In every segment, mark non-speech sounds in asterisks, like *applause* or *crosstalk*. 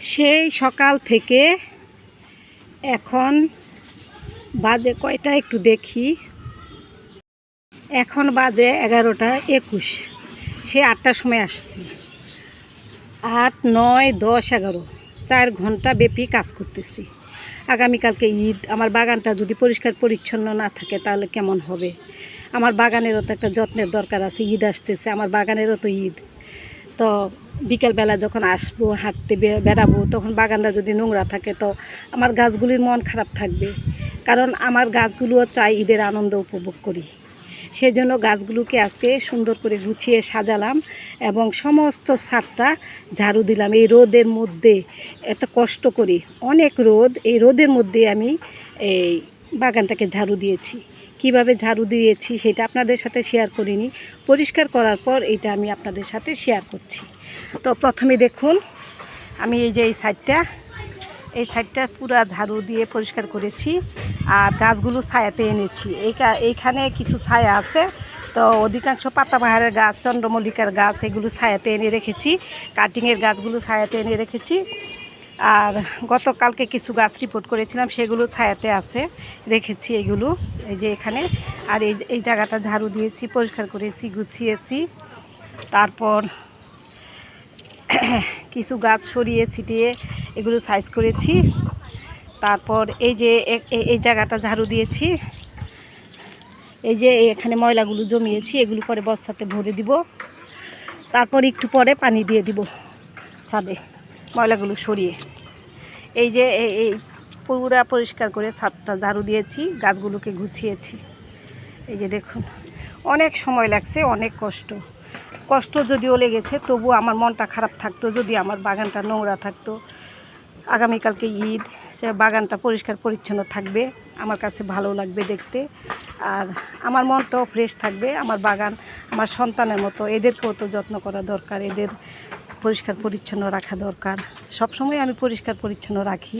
সেই সকাল থেকে এখন বাজে কয়টা একটু দেখি। এখন বাজে এগারোটা একুশ। সে আটটার সময় আসছি। আট, নয়, দশ, এগারো। চার ঘণ্টা ব্যাপী কাজ করতেছি। আগামীকালকে ঈদ। আমার বাগানটা যদি পরিষ্কার পরিচ্ছন্ন না থাকে তাহলে কেমন হবে? আমার বাগানেরও তো একটা যত্নের দরকার আছে। ঈদ আসতেছে। আমার বাগানেরও তো ঈদ। তো বিকেলবেলা যখন আসব, হাঁটতে বেড়াবো, তখন বাগানটা যদি নোংরা থাকে তো আমার গাছগুলির মন খারাপ থাকবে। কারণ আমার গাছগুলোও চাই ঈদের আনন্দ উপভোগ করি। সেই জন্য গাছগুলোকে আজকে সুন্দর করে গুছিয়ে সাজালাম এবং সমস্ত ছাদটা ঝাড়ু দিলাম এই রোদের মধ্যে। এত কষ্ট করি অনেক রোদ, এই রোদের মধ্যে আমি এই বাগানটাকে ঝাড়ু দিয়েছি। কীভাবে ঝাড়ু দিয়েছি সেটা আপনাদের সাথে শেয়ার করিনি। পরিষ্কার করার পর এটা আমি আপনাদের সাথে শেয়ার করছি। তো প্রথমে দেখুন, আমি এই যে এই সাইডটা এই সাইডটা পুরা ঝাড়ু দিয়ে পরিষ্কার করেছি আর গাছগুলো ছায়াতে এনেছি। এই এইখানে কিছু ছায়া আছে, তো অধিকাংশ পাতাবাহারের গাছ, চন্দ্রমল্লিকার গাছ, এগুলো ছায়াতে এনে রেখেছি। কাটিংয়ের গাছগুলো ছায়াতে এনে রেখেছি। আর গতকালকে কিছু গাছ রিপোর্ট করেছিলাম, সেগুলো ছায়াতে আছে, রেখেছি এগুলো, এই যে এখানে। আর এই এই জায়গাটা ঝাড়ু দিয়েছি, পরিষ্কার করেছি, গুছিয়েছি। তারপর *clears throat* কিছু গাছ সরিয়ে ছিটিয়ে এগুলো সাইজ করেছি। তারপর এই যে এই জায়গাটা ঝাড়ু দিয়েছি। এই যে এখানে ময়লাগুলো জমিয়েছি, এগুলো পরে বস্তাতে ভরে দিব। তারপর একটু পরে পানি দিয়ে দিব ছাদে। ময়লাগুলো সরিয়ে। এই যে এই- পুরা পরিষ্কার করে ছাদটা ঝাড়ু দিয়েছি, গাছগুলোকে গুছিয়েছি। এই যে দেখুন, অনেক সময় লাগছে, অনেক কষ্ট। কষ্ট যদিও লেগেছে, তবু আমার মনটা খারাপ থাকতো, যদি আমার বাগানটা নোংরা থাকতো। আগামীকালকে ঈদ, সে বাগানটা পরিষ্কার পরিচ্ছন্ন থাকবে, আমার কাছে ভালো লাগবে দেখতে। আর আমার মনটাও ফ্রেশ থাকবে, আমার বাগান, আমার সন্তানের মতো, এদেরকেও তো যত্ন করা দরকার, এদের পরিষ্কার পরিচ্ছন্ন রাখা দরকার। সবসময় আমি পরিষ্কার পরিচ্ছন্ন রাখি।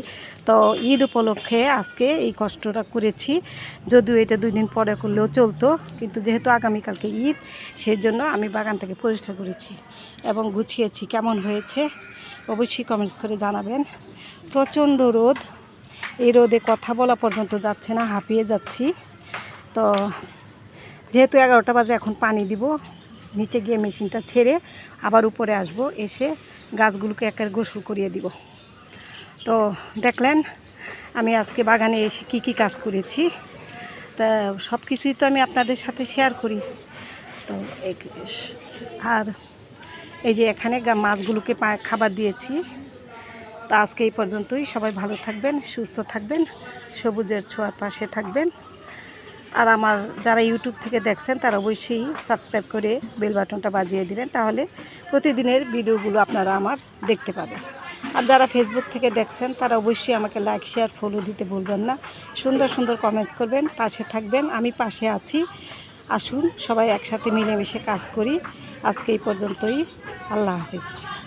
তো ঈদ উপলক্ষে আজকে এই কষ্টটা করেছি। যদিও এটা দুই দিন পরে করলেও চলতো, কিন্তু যেহেতু আগামীকালকে ঈদ সেই জন্য আমি বাগানটাকে পরিষ্কার করেছি এবং গুছিয়েছি। কেমন হয়েছে? অবশ্যই কমেন্টস করে জানাবেন। প্রচণ্ড রোদ। এই রোদে কথা বলা পর্যন্ত যাচ্ছে না, হাঁপিয়ে যাচ্ছি। তো যেহেতু এগারোটা বাজে, এখন পানি দিব। নিচে গিয়ে মেশিনটা ছেড়ে আবার উপরে আসব, এসে গাছগুলোকে একের গোসল করিয়ে দিব। তো দেখলেন, আমি আজকে বাগানে এসে কী কী কাজ করেছি। তা সব কিছুই তো আমি আপনাদের সাথে শেয়ার করি। তো আর এই যে এখানে মাছগুলোকে খাবার দিয়েছি। তা আজকে এই পর্যন্তই। সবাই ভালো থাকবেন, সুস্থ থাকবেন, সবুজের ছোঁয়ার পাশে থাকবেন। আর আমার যারা ইউটিউব থেকে দেখছেন, তারা অবশ্যই সাবস্ক্রাইব করে বেল বাটনটা বাজিয়ে দিবেন, তাহলে প্রতিদিনের ভিডিওগুলো আপনারা আমার দেখতে পাবেন। আর যারা ফেসবুক থেকে দেখছেন, তারা অবশ্যই আমাকে লাইক শেয়ার ফলো দিতে ভুলবেন না। সুন্দর সুন্দর কমেন্টস করবেন, পাশে থাকবেন, আমি পাশে আছি। আসুন, সবাই একসাথে মিলেমিশে কাজ করি। আজকে এই পর্যন্তই, আল্লাহ হাফিজ।